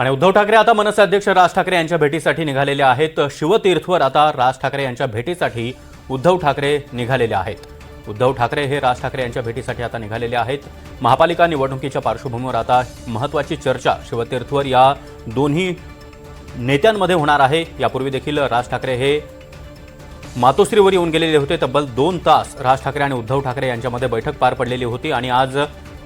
आणि उद्धव ठाकरे आता मनसे अध्यक्ष राज ठाकरे यांच्या भेटीसाठी निघालेले आहेत. शिवतीर्थवर आता राज ठाकरे यांच्या भेटीसाठी उद्धव ठाकरे निघालेले आहेत. उद्धव ठाकरे हे राज ठाकरे यांच्या भेटीसाठी आता निघालेले आहेत. महापालिका निवडणुकीच्या पार्श्वभूमीवर आता महत्त्वाची चर्चा शिवतीर्थवर या दोन्ही नेत्यांमध्ये होणार आहे. यापूर्वी देखील राज ठाकरे हे मातोश्रीवर येऊन गेलेले होते. तब्बल दोन तास राज ठाकरे आणि उद्धव ठाकरे यांच्यामध्ये बैठक पार पडलेली होती आणि आज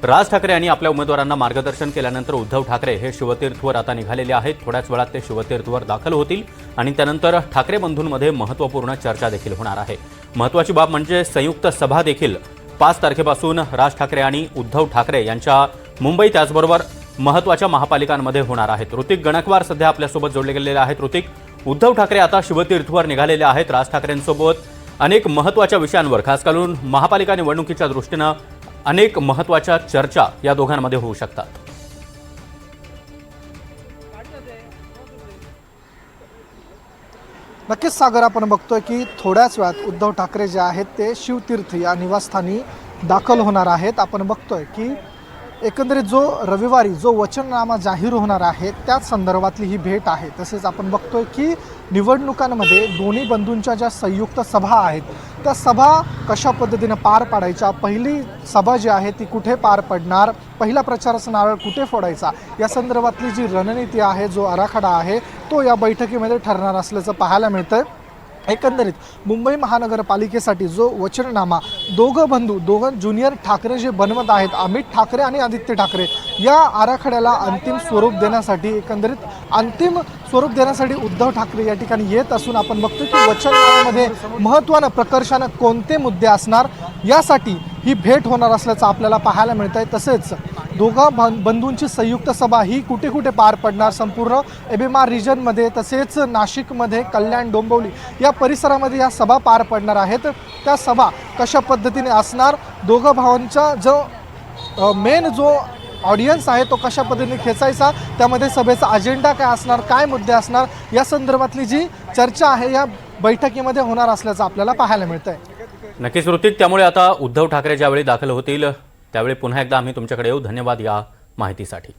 राज ठाकरे यांनी आपल्या उमेदवारांना मार्गदर्शन केल्यानंतर उद्धव ठाकरे हे शिवतीर्थवर आता निघालेले आहेत. थोड्याच वेळात ते शिवतीर्थवर दाखल होतील आणि त्यानंतर ठाकरे बंधूंमध्ये महत्त्वपूर्ण चर्चा देखील होणार आहे. महत्त्वाची बाब म्हणजे संयुक्त सभा देखील. पाच तारखेपासून राज ठाकरे आणि उद्धव ठाकरे यांच्या मुंबई त्याचबरोबर महत्त्वाच्या महापालिकांमध्ये होणार आहेत. ऋतिक गणकवार सध्या आपल्यासोबत जोडले गेलेले आहेत. ऋतिक उद्धव ठाकरे आता शिवतीर्थवर निघालेले आहेत. राज ठाकरेंसोबत अनेक महत्त्वाच्या विषयांवर खास करून महापालिका निवडणुकीच्या दृष्टीनं अनेक महत्त्वाच्या चर्चा या दोघांमध्ये होऊ शकतात. नक्कीच सागर आपण बघतोय की थोड्याच वेळात उद्धव ठाकरे जे आहेत ते शिवतीर्थ या निवासस्थानी दाखल होणार आहेत. आपण बघतोय की एकंदरीत जो रविवारी जो वचननामा जाहीर होणार आहे त्याच संदर्भातली ही भेट आहे. तसेच आपण बघतोय की निवडणुकांमध्ये दोन्ही बंधूंच्या ज्या संयुक्त सभा आहेत त्या सभा कशा पद्धतीनं पार पाडायच्या? पहिली सभा जी आहे ती कुठे पार पडणार? पहिला प्रचाराचा नारळ कुठे फोडायचा? या संदर्भातली जी रणनीती आहे जो आराखडा आहे तो या बैठकीमध्ये ठरणार असल्याचं पाहायला मिळतं एकंदरीत मुंबई महानगरपालिकेसाठी जो वचननामा दोघं बंधू दोघं ज्युनियर ठाकरे जे बनवत आहेत अमित ठाकरे आणि आदित्य ठाकरे या आराखड्याला अंतिम स्वरूप देण्यासाठी एकंदरीत अंतिम स्वरूप देण्यासाठी उद्धव ठाकरे या ठिकाणी येत असून आपण बघतो की वचननाम्यामध्ये महत्त्वानं प्रकर्षानं कोणते मुद्दे असणार यासाठी ही भेट होणार असल्याचं आपल्याला पाहायला मिळत आहे तसेच दोघा बंधूंची संयुक्त सभा ही कुठे कुठे पार पडणार संपूर्ण एबेमार रिजनमध्ये तसेच नाशिकमध्ये कल्याण डोंबिवली या परिसरामध्ये या सभा पार पडणार आहेत. त्या सभा कशा पद्धतीने असणार? दोघं भावांचा जो मेन जो ऑडियन्स आहे तो कशा पद्धतीने खेचायचा? त्यामध्ये सभेचा अजेंडा काय असणार? काय मुद्दे असणार? या संदर्भातली जी चर्चा आहे या बैठकीमध्ये होणार असल्याचं आपल्याला पाहायला मिळतं आहे नक्कीच ऋतिक त्यामुळे आता उद्धव ठाकरे ज्यावेळी दाखल होतील त्यावेळी पुन्हा एकदा आम्ही तुमच्याकडे येऊ. धन्यवाद या माहितीसाठी.